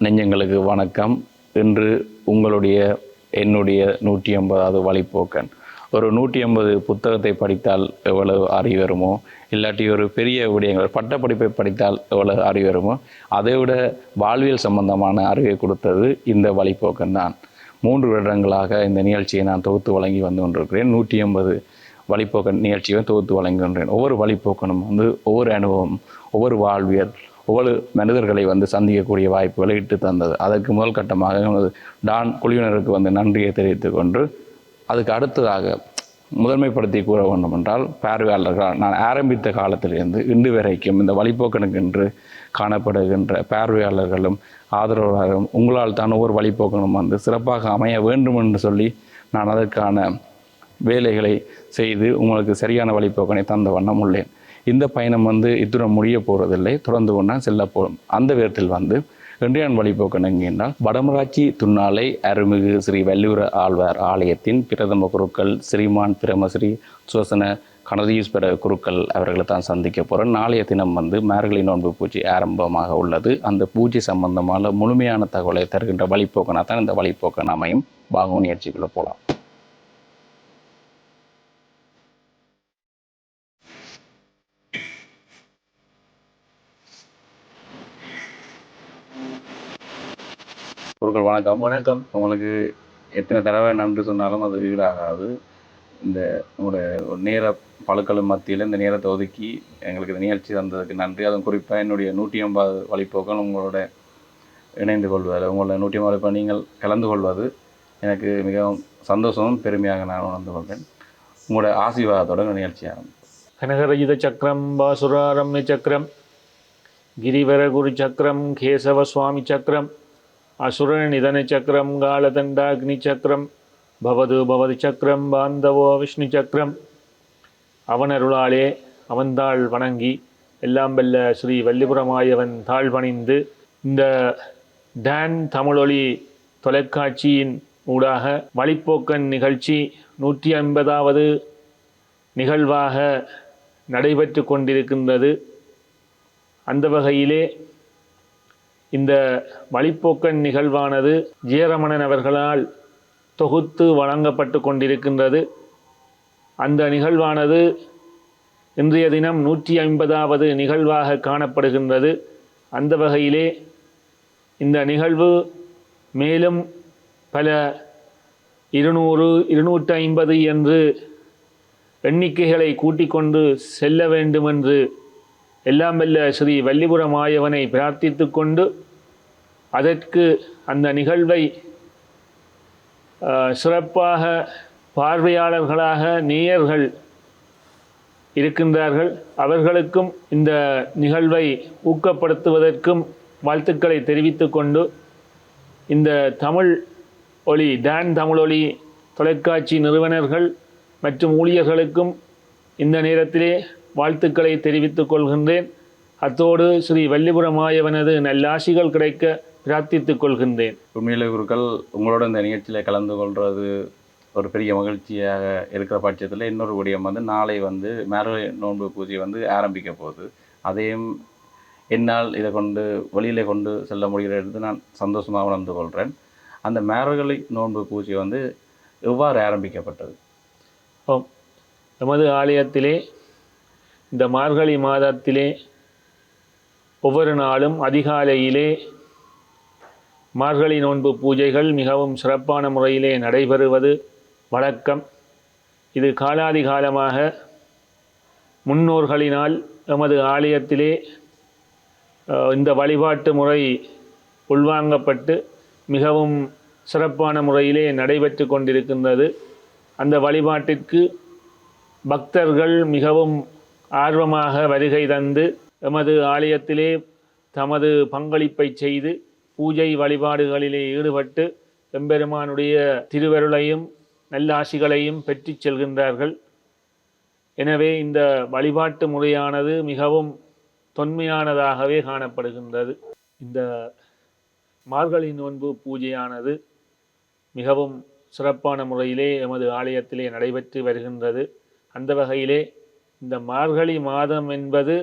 நெஞ்சங்களுக்கு வணக்கம். இன்று உங்களுடைய என்னுடைய நூற்றி ஐம்பதாவது வழிப்போக்கன். ஒரு நூற்றி ஐம்பது புத்தகத்தை படித்தால் எவ்வளவு அறிவு வருமோ? இல்லாட்டி ஒரு பெரிய விடயங்கள் பட்டப்படிப்பை படித்தால் எவ்வளவு அறிவு வருமோ? அதை விட வாழ்வியல் சம்பந்தமான அறிவை கொடுத்தது இந்த வழிப்போக்கன் தான். மூன்று வருடங்களாக இந்த நிகழ்ச்சியை நான் தொகுத்து வழங்கி வந்து கொண்டிருக்கிறேன். நூற்றி ஐம்பது வழிப்போக்கன் நிகழ்ச்சியை தொகுத்து வழங்குகின்றேன் ஒவ்வொரு வழிப்போக்கனும் வந்து ஒவ்வொரு அனுபவம் ஒவ்வொரு வாழ்வியல் ஒவ்வொரு மனிதர்களை வந்து சந்திக்கக்கூடிய வாய்ப்புகளை இட்டு தந்தது. அதற்கு முதல் கட்டமாக எமது டான் குழுவினருக்கு வந்து நன்றியை தெரிவித்து கொண்டு அதுக்கு அடுத்ததாக முதன்மைப்படுத்தி கூற வேண்டும் என்றால் பார்வையாளர்கள் நான் ஆரம்பித்த காலத்திலிருந்து இன்று வரைக்கும் இந்த வழிபோக்கனுக்கென்று காணப்படுகின்ற பார்வையாளர்களும் ஆதரவாளர்களும் உங்களால் தான் ஒவ்வொரு வழிபோக்கனும் வந்து சிறப்பாக அமைய வேண்டும் என்று சொல்லி நான் அதற்கான வேலைகளை செய்து உங்களுக்கு சரியான வழிபோக்கனை தந்த வண்ணம் உள்ளேன். இந்த பயணம் வந்து இத்துடன் முடிய போகிறதில்லை தொடர்ந்து கொண்டா செல்ல போகும் அந்த விதத்தில் வந்து இன்றையான் வழிபோக்கன் என்கின்றால் வடமராட்சி துண்ணாலை அருள்மிகு ஸ்ரீ வள்ளியூர ஆழ்வார் ஆலயத்தின் பிரதம குருக்கள் ஸ்ரீமான் பிரமஸ்ரீ சுவசன கணதீஸ்வர குருக்கள் அவர்களை தான் சந்திக்க போகிறோம் நாளைய தினம் வந்து மார்கழி நோன்பு பூஜை ஆரம்பமாக உள்ளது. அந்த பூஜை சம்பந்தமான முழுமையான தகவலை தருகின்ற வழிபோக்கனாக தான் இந்த வழிப்போக்கன் அமையும் பாகவன் நிகழ்ச்சிக்குள்ளே போகலாம். குருக்கள் வணக்கம். வணக்கம். உங்களுக்கு எத்தனை தடவை நன்றி சொன்னாலும் அது ஈடாகாது. இந்த உங்களுடைய ஒரு நேர பழுக்களும் மத்தியில் இந்த நேரத்தை ஒதுக்கி எங்களுக்கு இந்த நிகழ்ச்சி தந்ததுக்கு நன்றி. அதுவும் குறிப்பாக என்னுடைய நூற்றி ஐம்பது வழிப்போக்கள் உங்களோட இணைந்து கொள்வதில் உங்களோட நூற்றி ஐம்பது இப்போ நீங்கள் கலந்து கொள்வது எனக்கு மிகவும் சந்தோஷமும் பெருமையாக நான் உணர்ந்து கொள்வேன் உங்களோட ஆசீர்வாதத்தோட நிகழ்ச்சி ஆரம்பம். கனகரஜித சக்கரம் பாசுராரம்ய சக்கரம் கிரிவரகுரு சக்கரம் அசுரநிதனச்சக்கரம் காலதண்டாக்னிச்சக்கரம் சக்கரம் சக்கரம் பவது பவது சக்கரம் பாந்தவோ விஷ்ணு சக்கரம். அவனருளாலே அவன்தாள் வணங்கி எல்லாம் வெல்ல ஸ்ரீ வல்லிபுரமாயவன் தாழ் பணிந்து இந்த டான் தமிழொலி தொலைக்காட்சியின் ஊடாக வழிப்போக்கன் நிகழ்ச்சி நூற்றி ஐம்பதாவது நிகழ்வாக நடைபெற்று கொண்டிருக்கின்றது. அந்த வகையிலே இந்த வழிப்போக்கன் நிகழ்வானது ஜெயரமணன் அவர்களால் தொகுத்து வழங்கப்பட்டு கொண்டிருக்கின்றது. அந்த நிகழ்வானது இன்றைய தினம் நூற்றி ஐம்பதாவது நிகழ்வாக காணப்படுகின்றது. அந்த வகையிலே இந்த நிகழ்வு மேலும் பல இருநூறு இருநூற்றி ஐம்பது என்று எண்ணிக்கைகளை கூட்டிக்கொண்டு செல்ல வேண்டுமென்று எல்லாம் வல்ல ஸ்ரீ வல்லிபுரமாயவனை பிரார்த்தித்து கொண்டு அதற்கு அந்த நிகழ்வை சிறப்பாக பார்வையாளர்களாக நேயர்கள் இருக்கின்றார்கள். அவர்களுக்கும் இந்த நிகழ்வை ஊக்கப்படுத்துவதற்கும் வாழ்த்துக்களை தெரிவித்து கொண்டு இந்த தமிழ் ஒளி டான் தமிழ் ஒளி தொலைக்காட்சி நிறுவனர்கள் மற்றும் ஊழியர்களுக்கும் இந்த நேரத்திலே வாழ்த்துக்களை தெரிவித்துக் கொள்கின்றேன். அத்தோடு ஸ்ரீ வல்லிபுரமாயவனது நல்லாசிகள் கிடைக்க பிரார்த்தித்துக் கொள்கின்றேன். உண்மையிலே குருக்கள் உங்களோட இந்த நிகழ்ச்சியில் கலந்து கொள்வது ஒரு பெரிய மகிழ்ச்சியாக இருக்கிற பட்சத்தில் இன்னொரு விடயம் வந்து நாளை வந்து மேரவை நோன்பு பூஜை வந்து ஆரம்பிக்க போகுது. அதையும் என்னால் இதை கொண்டு வெளியிலே கொண்டு செல்ல முடிகிறது நான் சந்தோஷமாக உணர்ந்து கொள்கிறேன் அந்த மேரகளை நோன்பு பூஜை வந்து எவ்வாறு ஆரம்பிக்கப்பட்டது. நமது ஆலயத்திலே இந்த மார்கழி மாதத்திலே ஒவ்வொரு நாளும் அதிகாலையிலே மார்கழி நோன்பு பூஜைகள் மிகவும் சிறப்பான முறையிலே நடைபெறுவது வழக்கம். இது காலாதி காலமாக முன்னோர்களினால் எமது ஆலயத்திலே இந்த வழிபாட்டு முறை உள்வாங்கப்பட்டு மிகவும் சிறப்பான முறையிலே நடைபெற்று கொண்டிருக்கின்றது. அந்த வழிபாட்டிற்கு பக்தர்கள் மிகவும் ஆர்வமாக வருகை தந்து எமது ஆலயத்திலே தமது பங்களிப்பை செய்து பூஜை வழிபாடுகளிலே ஈடுபட்டு எம்பெருமானுடைய திருவருளையும் நல்லாசிகளையும் பெற்றுச் செல்கின்றார்கள். எனவே இந்த வழிபாட்டு முறையானது மிகவும் தொன்மையானதாகவே காணப்படுகின்றது. இந்த மார்கழி நோன்பு பூஜையானது மிகவும் சிறப்பான முறையிலே எமது ஆலயத்திலே நடைபெற்று வருகின்றது. அந்த வகையிலே இந்த மார்கழி மாதம் என்பது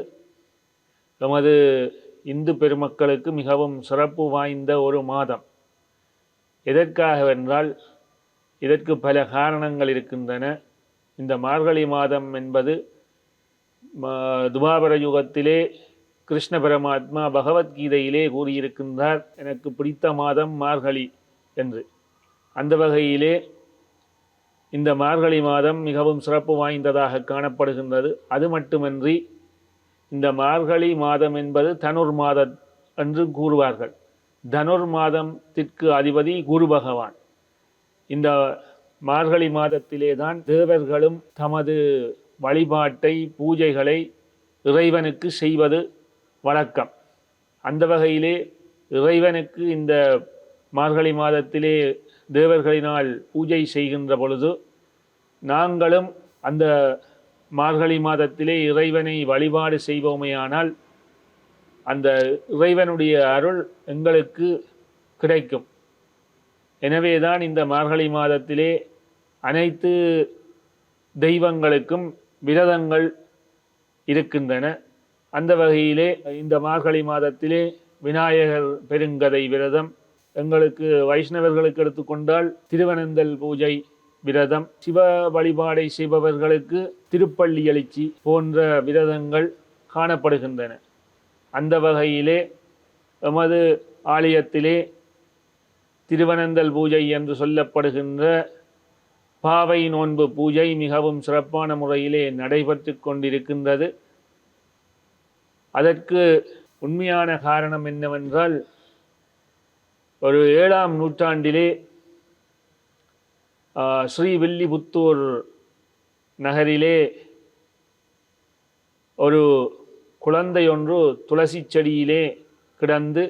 நமது இந்து பெருமக்களுக்கு மிகவும் சிறப்பு வாய்ந்த ஒரு மாதம். எதற்காகவென்றால் இதற்கு பல காரணங்கள் இருக்கின்றன. இந்த மார்கழி மாதம் என்பது துபாபர துவாபர யுகத்திலே கிருஷ்ண பரமாத்மா பகவத்கீதையிலே கூறியிருக்கின்றார் எனக்கு பிடித்த மாதம் மார்கழி என்று. அந்த வகையிலே இந்த மார்கழி மாதம் மிகவும் சிறப்பு வாய்ந்ததாக காணப்படுகின்றது. அது மட்டுமின்றி இந்த மார்கழி மாதம் என்பது தனுர் மாதம் என்று கூறுவார்கள். தனுர் மாதத்திற்கு அதிபதி குரு பகவான். இந்த மார்கழி மாதத்திலே தான் தேவர்களும் தமது வழிபாட்டை பூஜைகளை இறைவனுக்கு செய்வது வழக்கம். அந்த வகையிலே இறைவனுக்கு இந்த மார்கழி மாதத்திலே தேவர்களினால் பூஜை செய்கின்ற பொழுது நாங்களும் அந்த மார்கழி மாதத்திலே இறைவனை வழிபாடு செய்வோமேயானால் அந்த இறைவனுடைய அருள் எங்களுக்கு கிடைக்கும். எனவேதான் இந்த மார்கழி மாதத்திலே அனைத்து தெய்வங்களுக்கும் விரதங்கள் இருக்கின்றன. அந்த வகையிலே இந்த மார்கழி மாதத்திலே விநாயகர் பெருங்கதை விரதம் எங்களுக்கு வைஷ்ணவர்களுக்கு எடுத்துக்கொண்டால் திருவனந்தல் பூஜை விரதம் சிவ வழிபாடை செய்பவர்களுக்கு திருப்பள்ளி எழுச்சி போன்ற விரதங்கள் காணப்படுகின்றன. அந்த வகையிலே எமது ஆலயத்திலே திருவனந்தல் பூஜை என்று சொல்லப்படுகின்ற பாவை நோன்பு பூஜை மிகவும் சிறப்பான முறையிலே நடைபெற்று கொண்டிருக்கின்றது. அதற்கு உண்மையான காரணம் என்னவென்றால் ஒரு ஏழாம் நூற்றாண்டிலே ஸ்ரீவில்லிபுத்தூர் நகரிலே ஒரு குழந்தை ஒன்று துளசி செடியிலே கிடந்து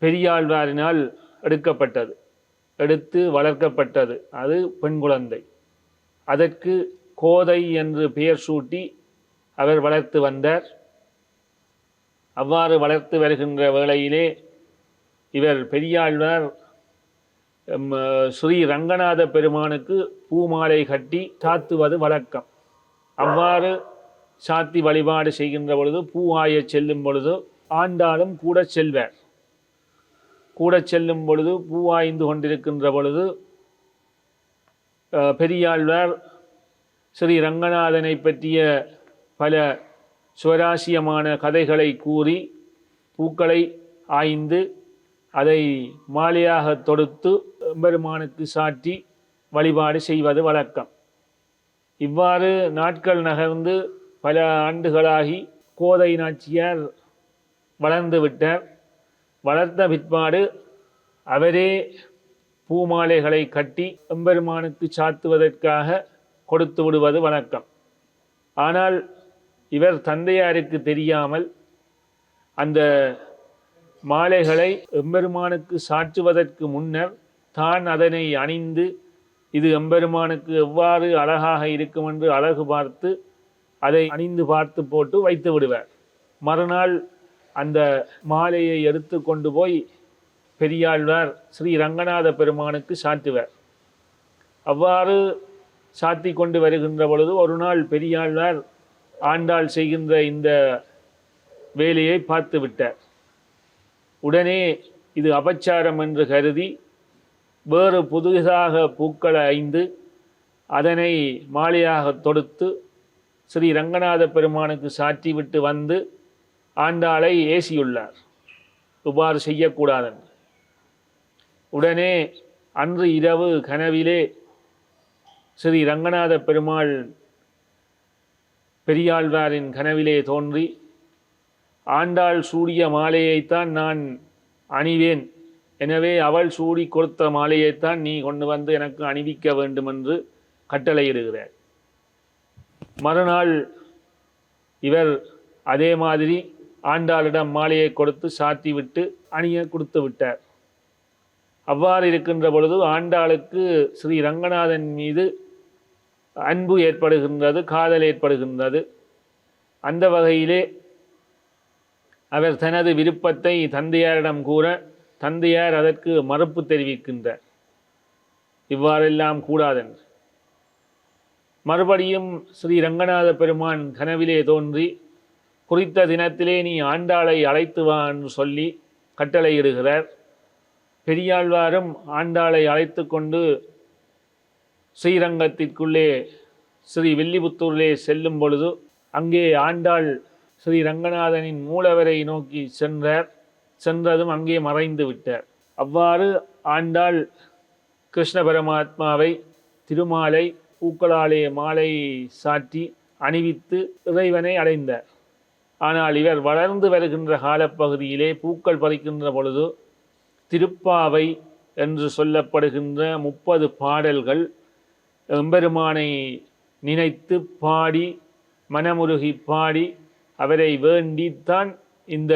பெரியாழ்வாரினால் எடுக்கப்பட்டது. எடுத்து வளர்க்கப்பட்டது. அது பெண் குழந்தை. அதற்கு கோதை என்று பெயர் சூட்டி அவர் வளர்த்து வந்தார். அவ்வாறு வளர்த்து வருகின்ற வேளையிலே இவர் பெரியாழ்வார் ஸ்ரீ ரங்கநாத பெருமானுக்கு பூமாலை கட்டி சாத்துவது வழக்கம். அவ்வாறு சாத்தி வழிபாடு செய்கின்ற பொழுது பூ ஆய செல்லும் பொழுது ஆண்டாலும் கூட செல்வர். கூட செல்லும் பொழுது பூவாய்ந்து கொண்டிருக்கின்ற பொழுது பெரியாழ்வார் ஸ்ரீ ரங்கநாதனை பற்றிய பல சுவராசியமான கதைகளை கூறி பூக்களை ஆய்ந்து அதை மாலையாக தொடுத்து பெருமானுக்கு சாற்றி வழிபாடு செய்வது வழக்கம். இவ்வாறு நாட்கள் நகர்ந்து பல ஆண்டுகளாகி கோதை நாச்சியார் வளர்ந்து விட்டார். வளர்த்த பிற்பாடு அவரே பூமாலைகளை கட்டி எம்பெருமானுக்கு சாத்துவதற்காக கொடுத்து விடுவது வழக்கம். ஆனால் இவர் தந்தையாருக்கு தெரியாமல் அந்த மாலைகளை எம்பெருமானுக்கு சாற்றுவதற்கு முன்னர் தான் அதனை அணிந்து இது எம்பெருமானுக்கு எவ்வாறு அழகாக இருக்கும் என்று அழகு பார்த்து அதை அணிந்து பார்த்து போட்டு வைத்து விடுவார். மறுநாள் அந்த மாலையை எடுத்து கொண்டு போய் பெரியாழ்வார் ஸ்ரீ ரங்கநாத பெருமானுக்கு சாட்டுவார் அவ்வாறு சாத்தி கொண்டு வருகின்ற பொழுது ஒரு நாள் பெரியாழ்வார் ஆண்டாள் செய்கின்ற இந்த வேலையை பார்த்து விட்டார். உடனே இது அபச்சாரம் என்று கருதி வேறு புதுசாக பூக்களை ஐந்து அதனை மாலையாக தொடுத்து ஸ்ரீ ரங்கநாத பெருமானுக்கு சாற்றிவிட்டு வந்து ஆண்டாளை ஏசியுள்ளார். இவ்வாறு செய்யக்கூடாதென்று. உடனே அன்று இரவு கனவிலே ஸ்ரீ ரங்கநாத பெருமாள் பெரியாழ்வாரின் கனவிலே தோன்றி ஆண்டாள் சூடிய மாலையைத்தான் நான் அணிவேன். எனவே அவள் சூடி கொடுத்த மாலையைத்தான் நீ கொண்டு வந்து எனக்கு அணிவிக்க வேண்டும் என்று கட்டளையிடுகிறார் மறுநாள் இவர் அதே மாதிரி ஆண்டாளிடம் மாலையை கொடுத்து சாத்தி விட்டு அணிய கொடுத்து விட்டார். அவ்வாறு இருக்கின்ற பொழுது ஆண்டாளுக்கு ஸ்ரீ ரங்கநாதன் மீது அன்பு ஏற்படுகின்றது காதல் ஏற்படுகின்றது. அந்த வகையிலே அவர் தனது விருப்பத்தை தந்தையாரிடம் கூற தந்தையார் அதற்கு மறுப்பு தெரிவிக்கின்றார். இவ்வாறெல்லாம் கூடாதென்று. மறுபடியும் ஸ்ரீ ரங்கநாத பெருமான் கனவிலே தோன்றி குறித்த தினத்திலே நீ ஆண்டாளை அழைத்து வா என்று சொல்லி கட்டளையிடுகிறார். பெரியாழ்வாரும் ஆண்டாளை அழைத்து கொண்டு ஸ்ரீரங்கத்திற்குள்ளே ஸ்ரீ வில்லிபுத்தூரிலே செல்லும் பொழுது அங்கே ஆண்டாள் ஸ்ரீ ரங்கநாதனின் மூலவரை நோக்கி சென்றார். சென்றதும் அங்கே மறைந்து விட்டார். அவ்வாறு ஆண்டாள் கிருஷ்ண பரமாத்மாவை திருமாலை பூக்களாலே மாலை சாற்றி அணிவித்து இறைவனை அடைந்தார். ஆனால் இவர் வளர்ந்து வருகின்ற காலப்பகுதியிலே பூக்கள் பறிக்கின்ற பொழுது திருப்பாவை என்று சொல்லப்படுகின்ற முப்பது பாடல்கள் எம்பெருமானை நினைத்து பாடி மனமுருகி பாடி அவரை வேண்டித்தான் இந்த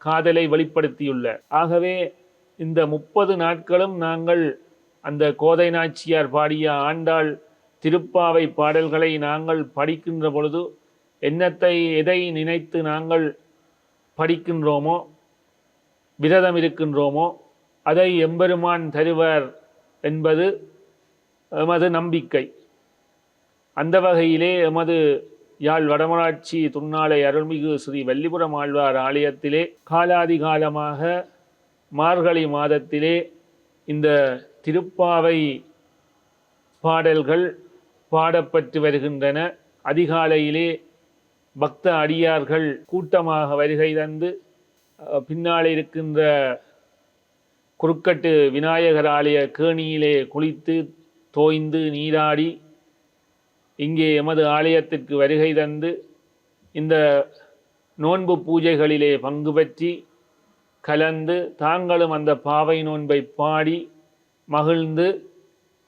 காதலை வெளிப்படுத்தியுள்ளார் ஆகவே இந்த முப்பது நாட்களும் நாங்கள் அந்த கோதை நாச்சியார் பாடிய ஆண்டாள் திருப்பாவை பாடல்களை நாங்கள் படிக்கின்ற பொழுது என்னத்தை எதை நினைத்து நாங்கள் படிக்கின்றோமோ விரதம் இருக்கின்றோமோ அதை எம்பெருமான் தருவர் என்பது எமது நம்பிக்கை. அந்த வகையிலே எமது யாழ் வடமராட்சி துன்னாலை அருள்மிகு ஸ்ரீ வல்லிபுரம் ஆழ்வார் ஆலயத்திலே காலாதி காலமாக மார்கழி மாதத்திலே இந்த திருப்பாவை பாடல்கள் பாடப்பட்டு வருகின்றன. அதிகாலையிலே பக்த அடியார்கள் கூட்டமாக வருகை தந்து பின்னால் இருக்கின்ற குறுக்கட்டு விநாயகர் ஆலய கேணியிலே குளித்து தோய்ந்து நீராடி இங்கே எமது ஆலயத்திற்கு வருகை தந்து இந்த நோன்பு பூஜைகளிலே பங்கு பற்றி கலந்து தாங்களும் அந்த பாவை நோன்பை பாடி மகிழ்ந்து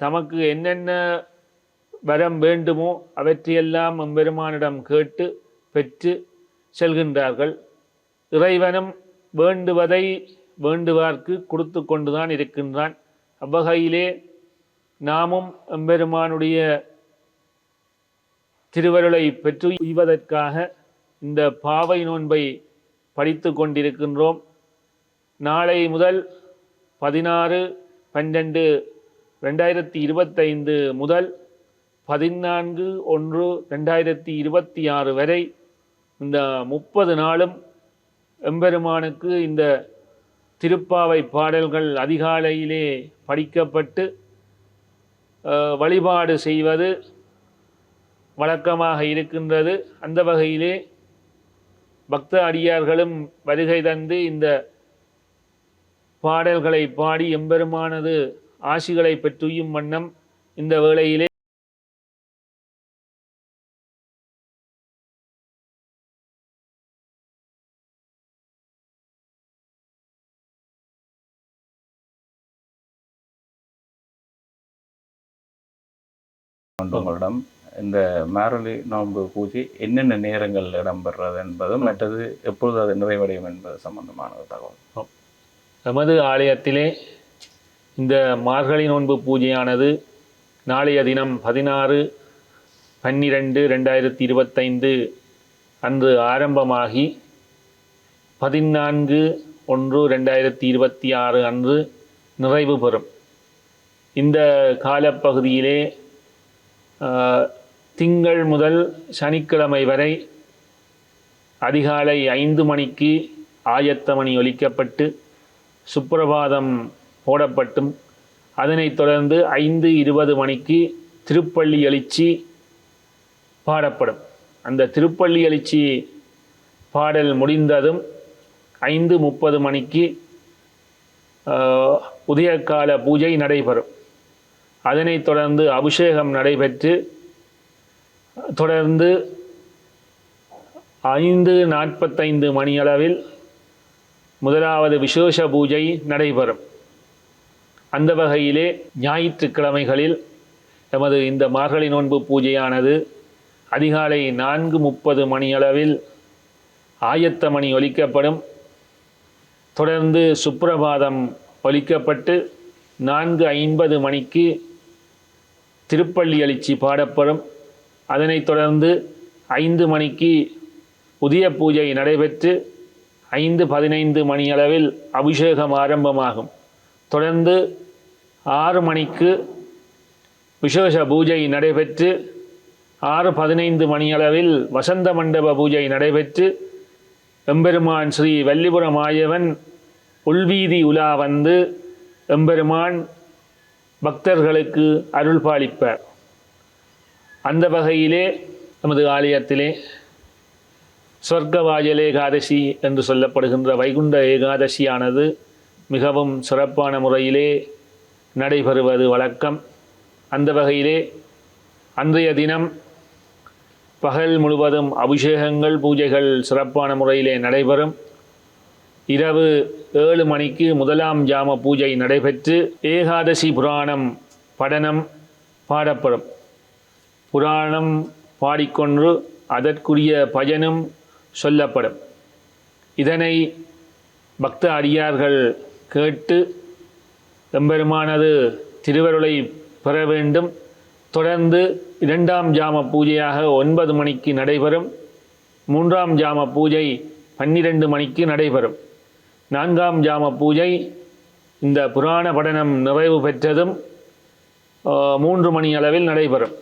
தமக்கு என்னென்ன வரம் வேண்டுமோ அவற்றையெல்லாம் எம்பெருமானிடம் கேட்டு பெற்று செல்கின்றார்கள். இறைவனும் வேண்டுவதை வேண்டுவார்க்கு கொடுத்து கொண்டுதான் இருக்கின்றான். அவ்வகையிலே நாமும் எம்பெருமானுடைய திருவருளை பெற்று உய்வதற்காக இந்த பாவை நோன்பை படித்து கொண்டிருக்கின்றோம். நாளை முதல் பதினாறு பன்னெண்டு ரெண்டாயிரத்தி இருபத்தைந்து முதல் பதினான்கு ஒன்று ரெண்டாயிரத்தி இருபத்தி ஆறு வரை இந்த முப்பது நாளும் எம்பெருமானுக்கு இந்த திருப்பாவை பாடல்கள் அதிகாலையிலே படிக்கப்பட்டு வழிபாடு செய்வது வழக்கமாக இருக்கின்றது. அந்த வகையிலே பக்த அடியார்களும் வருகை தந்து இந்த பாடல்களை பாடி எம்பெருமானது ஆசிகளை பெற்றுயும் வண்ணம் இந்த வேளையிலே உங்களிடம் இந்த மாரலி நோன்பு பூஜை என்னென்ன நேரங்கள் இடம்பெறுறது என்பதும் மற்றது எப்பொழுது அது நிறைவடையும் என்பது சம்பந்தமான தகவல். எமது ஆலயத்திலே இந்த மார்கழி நோன்பு பூஜையானது நாளைய தினம் பதினாறு பன்னிரெண்டு ரெண்டாயிரத்தி இருபத்தைந்து அன்று ஆரம்பமாகி பதினான்கு ஒன்று ரெண்டாயிரத்தி இருபத்தி ஆறு அன்று நிறைவு பெறும். இந்த காலப்பகுதியிலே திங்கள் முதல் சனிக்கிழமை வரை அதிகாலை ஐந்து மணிக்கு ஆயத்தமணி ஒலிக்கப்பட்டு சுப்பிரபாதம் போடப்பட்டும். அதனைத் தொடர்ந்து ஐந்து இருபது மணிக்கு திருப்பள்ளி எழுச்சி பாடப்படும். அந்த திருப்பள்ளி எழுச்சி பாடல் முடிந்ததும் ஐந்து முப்பது மணிக்கு உதயகால பூஜை நடைபெறும். அதனைத் தொடர்ந்து அபிஷேகம் நடைபெற்று தொடர்ந்து ஐந்து நாற்பத்தைந்து மணியளவில் முதலாவது விசேஷ பூஜை நடைபெறும். அந்த வகையிலே ஞாயிற்றுக்கிழமைகளில் எமது இந்த மார்கழி நோன்பு பூஜையானது அதிகாலை நான்கு முப்பது மணியளவில் ஆயத்த மணி ஒலிக்கப்படும். தொடர்ந்து சுப்பிரபாதம் ஒலிக்கப்பட்டு நான்கு ஐம்பது மணிக்கு திருப்பள்ளி எழுச்சி பாடப்படும் அதனைத் தொடர்ந்து ஐந்து மணிக்கு உதய பூஜை நடைபெற்று ஐந்து பதினைந்து மணியளவில் அபிஷேகம் ஆரம்பமாகும். தொடர்ந்து ஆறு மணிக்கு விசேஷ பூஜை நடைபெற்று ஆறு பதினைந்து மணியளவில் வசந்த மண்டப பூஜை நடைபெற்று எம்பெருமான் ஸ்ரீ வல்லிபுரம் ஆயவன் உள்வீதி உலா வந்து எம்பெருமான் பக்தர்களுக்கு அருள் பாலிப்பார் அந்த வகையிலே நமது ஆலயத்திலே சொர்க்கவாயல் ஏகாதசி என்று சொல்லப்படுகின்ற வைகுண்ட ஏகாதசியானது மிகவும் சிறப்பான முறையிலே நடைபெறுவது வழக்கம். அந்த வகையிலே அன்றைய தினம் பகல் முழுவதும் அபிஷேகங்கள் பூஜைகள் சிறப்பான முறையிலே நடைபெறும். இரவு ஏழு மணிக்கு முதலாம் ஜாம பூஜை நடைபெற்று ஏகாதசி புராணம் படனம் பாடப்படும். புராணம் பாடிக்கொன்று அதற்குரிய பயனும் சொல்லப்படும். இதனை பக்த அடியார்கள் கேட்டு எம்பெருமானது திருவருளை பெற வேண்டும். தொடர்ந்து இரண்டாம் ஜாம பூஜையாக ஒன்பது மணிக்கு நடைபெறும். மூன்றாம் ஜாம பூஜை பன்னிரண்டு மணிக்கு நடைபெறும். நான்காம் ஜாம பூஜை இந்த புராண படனம் நிறைவு பெற்றதும் மூன்று மணி அளவில் நடைபெறும்.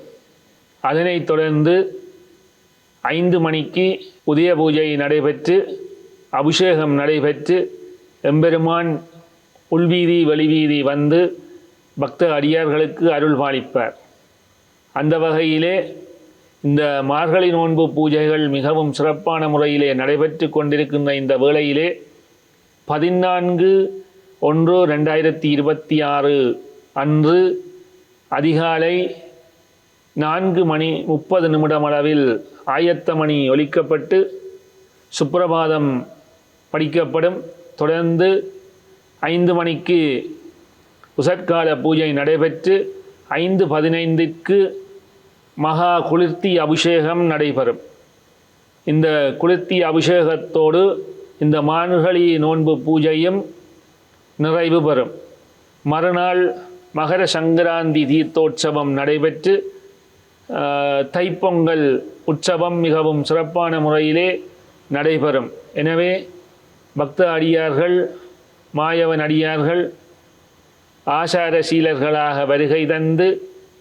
அதனைத் தொடர்ந்து ஐந்து மணிக்கு உதய பூஜை நடைபெற்று அபிஷேகம் நடைபெற்று எம்பெருமான் உள்வீதி வெளிவீதி வந்து பக்த அடியார்களுக்கு அருள் பாலிப்பார். அந்த வகையிலே இந்த மார்கழி நோன்பு பூஜைகள் மிகவும் சிறப்பான முறையிலே நடைபெற்று கொண்டிருக்கின்ற இந்த வேளையிலே பதினான்கு ஒன்று ரெண்டாயிரத்தி இருபத்தி ஆறு அன்று அதிகாலை நான்கு மணி முப்பது நிமிடம் அளவில் ஆயத்த மணி ஒலிக்கப்பட்டு சுப்பிரபாதம் படிக்கப்படும். தொடர்ந்து ஐந்து மணிக்கு உசற்கால பூஜை நடைபெற்று ஐந்து பதினைந்திற்கு மகா குளிர்த்தி அபிஷேகம் நடைபெறும். இந்த குளிர்த்தி அபிஷேகத்தோடு இந்த மான்களி நோன்பு பூஜையும் நிறைவு பெறும். மறுநாள் மகர சங்கராந்தி தீர்த்தோற்சவம் நடைபெற்று தைப்பொங்கல் உற்சவம் மிகவும் சிறப்பான முறையிலே நடைபெறும். எனவே பக்த அடியார்கள் மாயவன் அடியார்கள் ஆசாரசீலர்களாக வருகை தந்து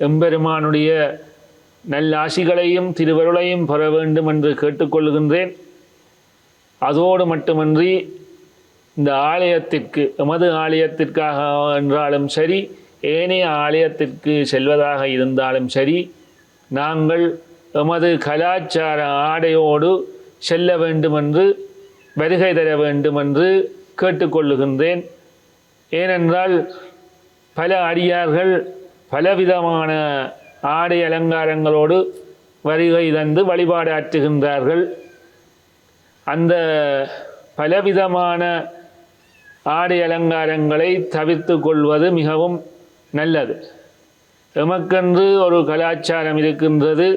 எம்பெருமானுடைய நல்லாசிகளையும் திருவருளையும் பெற வேண்டும் என்று கேட்டுக்கொள்கின்றேன். அதோடு மட்டுமன்றி இந்த ஆலயத்திற்கு எமது ஆலயத்திற்காக என்றாலும் சரி ஏனைய ஆலயத்திற்கு செல்வதாக இருந்தாலும் சரி நாங்கள் எமது கலாச்சார ஆடையோடு செல்ல வேண்டுமென்று வருகை தர வேண்டுமென்று கேட்டுக்கொள்ளுகின்றேன். ஏனென்றால் பல அடியார்கள் பலவிதமான ஆடை அலங்காரங்களோடு வருகை தந்து வழிபாடு ஆற்றுகின்றார்கள் அந்த பலவிதமான ஆடை அலங்காரங்களை தவிர்த்து கொள்வது மிகவும் நல்லது. எமக்கென்று ஒரு கலாச்சாரம் இருக்கின்றது.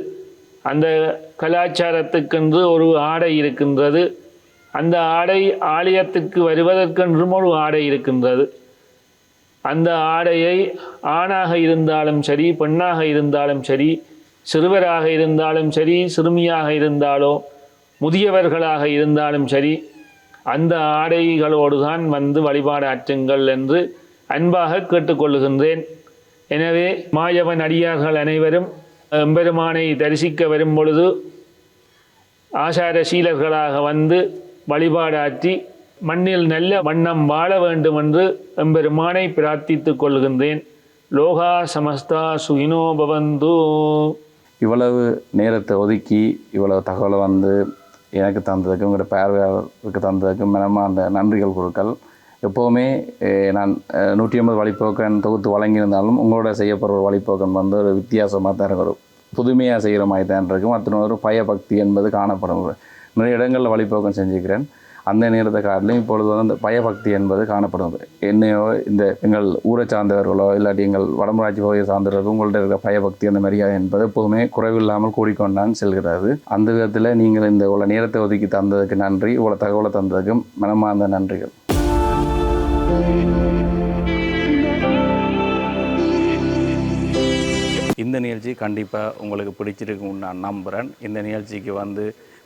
அந்த கலாச்சாரத்துக்கென்று ஒரு ஆடை இருக்கின்றது. அந்த ஆடை ஆலயத்திற்கு வருவதற்கென்றும் ஒரு ஆடை இருக்கின்றது. அந்த ஆடையை ஆணாக இருந்தாலும் சரி பெண்ணாக இருந்தாலும் சரி சிறுவராக இருந்தாலும் சரி சிறுமியாக இருந்தாலோ முதியவர்களாக இருந்தாலும் சரி அந்த ஆடைகளோடு தான் வந்து வழிபாடாற்றுங்கள் என்று அன்பாக கேட்டுக்கொள்ளுகின்றேன். எனவே மாயவன் அடியார்கள் அனைவரும் எம்பெருமானை தரிசிக்க வரும் பொழுது ஆசார சீலர்களாக வந்து வழிபாடாற்றி மண்ணில் நல்ல வண்ணம் வாழ வேண்டும் என்று எம்பெருமானை பிரார்த்தித்துக் கொள்கின்றேன். லோகா சமஸ்தா சுகினோ பவந்து. இவ்வளவு நேரத்தை ஒதுக்கி இவ்வளவு தகவலை வந்து எனக்கு தந்ததுக்கும் உங்களோட பார்வையாளருக்கு தந்ததுக்கு மனமார்ந்த நன்றிகள் கொடுக்கல் எப்போவுமே நான் நூற்றி ஐம்பது வழிப்போக்கன் தொகுத்து வழங்கியிருந்தாலும் உங்களோட செய்யப்படுற ஒரு வழிப்போக்கன் வந்து ஒரு வித்தியாசமாக தான் இருக்கும் ஒரு புதுமையாக செய்கிற மாதிரி தான் இருக்கும் அத்தனை ஒரு பயபக்தி என்பது காணப்படும். நிறைய இடங்களில் வழிப்போக்கம் செஞ்சுக்கிறேன். அந்த நேரத்தை காட்டிலும் இப்பொழுது வந்து அந்த பயபக்தி என்பது காணப்படுது என்னையோ இந்த எங்கள் ஊரை சார்ந்தவர்களோ இல்லாட்டி எங்கள் வடமராட்சி பகுதியை சார்ந்தவர்களோ உங்கள்கிட்ட இருக்கிற பயபக்தி அந்த மரியாதை என்பது எப்போதுமே குறைவில்லாமல் கூடிக்கொண்டான் செல்கிறது. அந்த விதத்தில் நீங்கள் இந்த இவ்வளோ நேரத்தை ஒதுக்கி தந்ததுக்கு நன்றி. இவ்வளோ தகவலை தந்ததுக்கும் மனமார்ந்த நன்றிகள். இந்த நிகழ்ச்சி கண்டிப்பாக உங்களுக்கு பிடிச்சிருக்கும்னு நான் நம்புகிறேன் இந்த நிகழ்ச்சிக்கு வந்து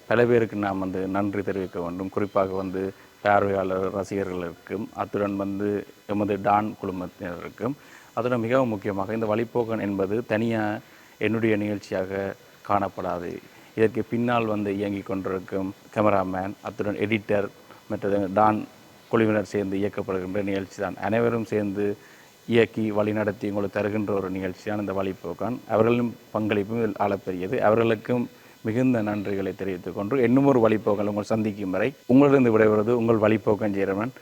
பல பேருக்கு நாம் வந்து நன்றி தெரிவிக்க வேண்டும். குறிப்பாக வந்து பார்வையாளர் ரசிகர்களுக்கும் அத்துடன் வந்து எமது டான் குழுமத்தினருக்கும். அதுடன் மிகவும் முக்கியமாக இந்த வழிப்போக்கன் என்பது தனியாக என்னுடைய நிகழ்ச்சியாக காணப்படாது. இதற்கு பின்னால் வந்து இயங்கிக் கொண்டிருக்கும் கேமராமேன் அத்துடன் எடிட்டர் மற்றது டான் குழுவினர் சேர்ந்து இயக்கப்படுகின்ற நிகழ்ச்சி தான் அனைவரும் சேர்ந்து இயக்கி வழிநடத்தி உங்களுக்கு தருகின்ற ஒரு நிகழ்ச்சியான இந்த வழிப்போக்கான். அவர்களின் பங்களிப்பும் இதில் ஆளப்பெரியது அவர்களுக்கும் மிகுந்த நன்றிகளை தெரிவித்துக் கொண்டு இன்னும் ஒரு வழிப்போக்கல் உங்கள் சந்திக்கும் வரை உங்களிடம் விடைபெறுவது உங்கள் வழிப்போக்கன் ஜெயரமன்.